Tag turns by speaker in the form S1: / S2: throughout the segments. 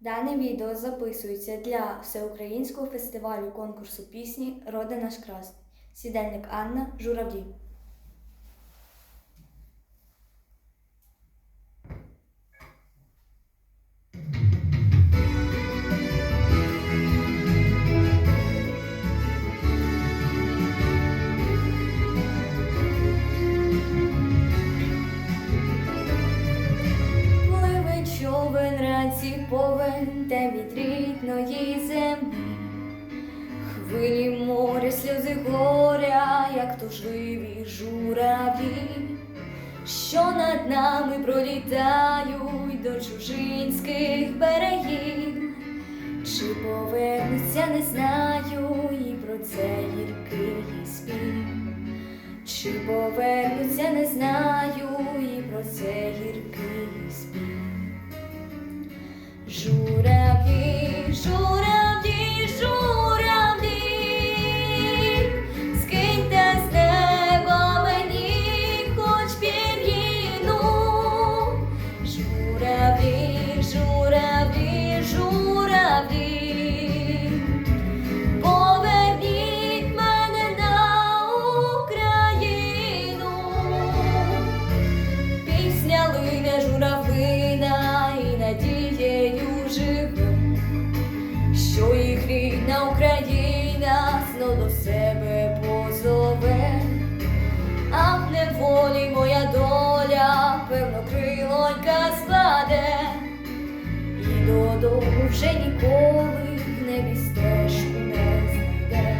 S1: Дане відео записується для всеукраїнського фестивалю конкурсу пісні Родина наш красний. Сідельник Анна Журавлі. Ранці повен, від рідної землі. Хвилі моря, сльози горя, як тужливі журавлі, що над нами пролітають до чужинських берегів. Чи повернуться, не знаю, і про це гіркий спів. Чи повернуться, не знаю, і про це гіркий крилонька складе, і додому вже ніколи в небі стежку не знайде.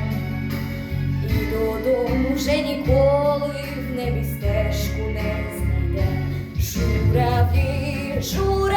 S1: І додому вже ніколи в небі стежку не знайде. Журавлі, журавлі,